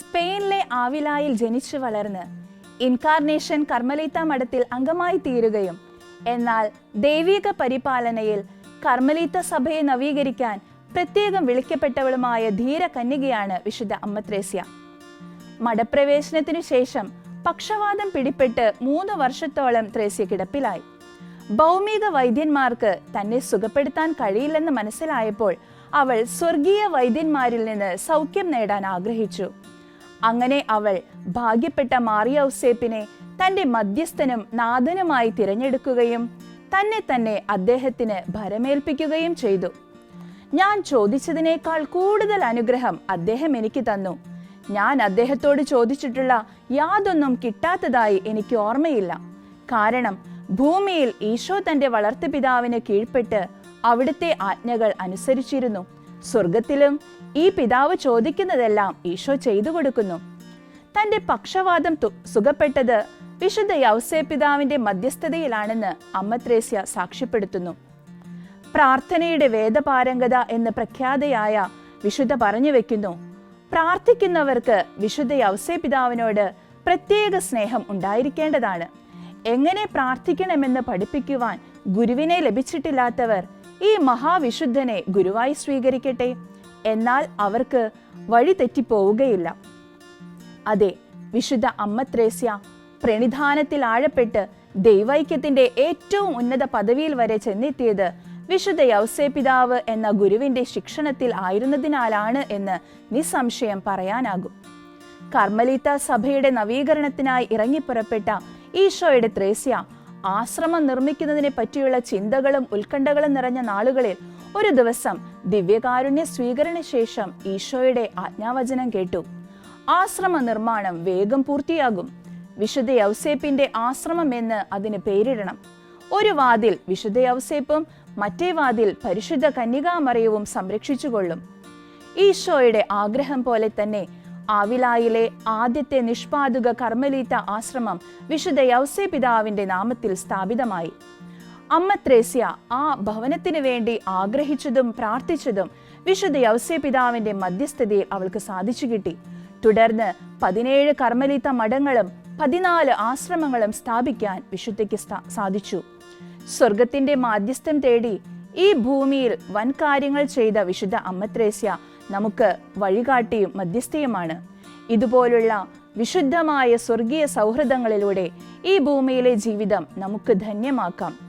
സ്പെയിനിലെ ആവിലായിൽ ജനിച്ചു വളർന്ന് ഇൻകാർണേഷൻ കർമ്മലീത്ത മഠത്തിൽ അംഗമായി തീരുകയും എന്നാൽ ദൈവിക പരിപാലനയിൽ കർമ്മലീത്ത സഭയെ നവീകരിക്കാൻ പ്രത്യേകം വിളിക്കപ്പെട്ടവളുമായ ധീര കന്യകയാണ് വിശുദ്ധ അമ്മത്രേസ്യ. മഠപ്രവേശനത്തിനു ശേഷം പക്ഷവാതം പിടിപ്പെട്ട് മൂന്ന് വർഷത്തോളം ത്രേസ്യ കിടപ്പിലായി. ഭൗമിക വൈദ്യന്മാർക്ക് തന്നെ സുഖപ്പെടുത്താൻ കഴിയില്ലെന്ന് മനസ്സിലായപ്പോൾ അവൾ സ്വർഗീയ വൈദ്യന്മാരിൽ നിന്ന് സൗഖ്യം നേടാൻ ആഗ്രഹിച്ചു. അങ്ങനെ അവൾ ഭാഗ്യപ്പെട്ട മാറിയൌസേപ്പിനെ തന്റെ മധ്യസ്ഥനും നാഥനുമായി തിരഞ്ഞെടുക്കുകയും തന്നെ തന്നെ അദ്ദേഹത്തിന് ഭരമേൽപ്പിക്കുകയും ചെയ്തു. ഞാൻ ചോദിച്ചതിനേക്കാൾ കൂടുതൽ അനുഗ്രഹം അദ്ദേഹം എനിക്ക് തന്നു. ഞാൻ അദ്ദേഹത്തോട് ചോദിച്ചിട്ടുള്ള യാതൊന്നും കിട്ടാത്തതായി എനിക്ക് ഓർമ്മയില്ല. കാരണം ഭൂമിയിൽ ഈശോ തന്റെ വളർത്തുപിതാവിന് കീഴ്പ്പെട്ട് അവിടുത്തെ ആജ്ഞകൾ അനുസരിച്ചിരുന്നു. സ്വർഗത്തിലും ഈ പിതാവ് ചോദിക്കുന്നതെല്ലാം ഈശോ ചെയ്തു കൊടുക്കുന്നു. തന്റെ പക്ഷവാദം സുഖപ്പെട്ടത് വിശുദ്ധ യൗസേ പിതാവിന്റെ മധ്യസ്ഥതയിലാണെന്ന് അമ്മത്രേസ്യ സാക്ഷ്യപ്പെടുത്തുന്നു. പ്രാർത്ഥനയുടെ വേദപാരംഗത എന്ന് പ്രഖ്യാതയായ വിശുദ്ധ പറഞ്ഞു വെക്കുന്നു. പ്രാർത്ഥിക്കുന്നവർക്ക് വിശുദ്ധ യൗസേ പിതാവിനോട് പ്രത്യേക സ്നേഹം ഉണ്ടായിരിക്കേണ്ടതാണ്. എങ്ങനെ പ്രാർത്ഥിക്കണമെന്ന് പഠിപ്പിക്കുവാൻ ഗുരുവിനെ ലഭിച്ചിട്ടില്ലാത്തവർ ഈ മഹാവിശുദ്ധനെ ഗുരുവായി സ്വീകരിക്കട്ടെ? എന്നാൽ അവർക്ക് വഴി തെറ്റിപ്പോവുകയില്ല. അതെ വിശുദ്ധ അമ്മ ത്രേസ്യ പ്രണിധാനത്തിൽ ആഴപ്പെട്ട് ദൈവൈക്യത്തിന്റെ ഏറ്റവും ഉന്നത പദവിയിൽ വരെ ചെന്നെത്തിയത് വിശുദ്ധ യൗസേ പിതാവ് എന്ന ഗുരുവിന്റെ ശിക്ഷണത്തിൽ ആയിരുന്നതിനാലാണ് എന്ന് നിസ്സംശയം പറയാനാകും. കർമ്മലീത്ത സഭയുടെ നവീകരണത്തിനായി ഇറങ്ങിപ്പുറപ്പെട്ട ഈശോയുടെ ത്രേസ്യ ആശ്രമം നിർമ്മിക്കുന്നതിനെ പറ്റിയുള്ള ചിന്തകളും ഉത്കണ്ഠകളും നിറഞ്ഞ നാളുകളിൽ ഒരു ദിവസം ദിവ്യകാരുണ്യ സ്വീകരണ ശേഷം ഈശോയുടെ ആജ്ഞാവചനം കേട്ടു. ആശ്രമ നിർമ്മാണം വേഗം പൂർത്തിയാകും. വിശുദ്ധ യൗസേപ്പിന്റെ ആശ്രമം എന്ന് അതിന് പേരിടണം. ഒരു വാതിൽ വിശുദ്ധ യൗസേപ്പും മറ്റേ വാതിൽ പരിശുദ്ധ കന്യകാമറിയവും സംരക്ഷിച്ചുകൊള്ളും. ഈശോയുടെ ആഗ്രഹം പോലെ തന്നെ ആവിലായിലെ ആദ്യത്തെ നിഷ്പാതുക കർമ്മലീത്ത ആശ്രമം വിശുദ്ധ യൗസേ പിതാവിന്റെ നാമത്തിൽ സ്ഥാപിതമായി. അമ്മ ത്രേസ്യ ആ ഭവനത്തിനു വേണ്ടി ആഗ്രഹിച്ചതും പ്രാർത്ഥിച്ചതും വിശുദ്ധ യൗസേ പിതാവിന്റെ മധ്യസ്ഥതയിൽ അവൾക്ക് സാധിച്ചു കിട്ടി. തുടർന്ന് പതിനേഴ് കർമ്മലീത്ത മഠങ്ങളും പതിനാല് ആശ്രമങ്ങളും സ്ഥാപിക്കാൻ വിശുദ്ധയ്ക്ക് സാധിച്ചു. സ്വർഗത്തിന്റെ മാധ്യസ്ഥം തേടി ഈ ഭൂമിയിൽ വൻ കാര്യങ്ങൾ ചെയ്ത വിശുദ്ധ അമ്മത്രേസ്യ നമുക്ക് വഴികാട്ടിയും മധ്യസ്ഥയുമാണ്. ഇതുപോലുള്ള വിശുദ്ധമായ സ്വർഗീയ സൗഹൃദങ്ങളിലൂടെ ഈ ഭൂമിയിലെ ജീവിതം നമുക്ക് ധന്യമാക്കാം.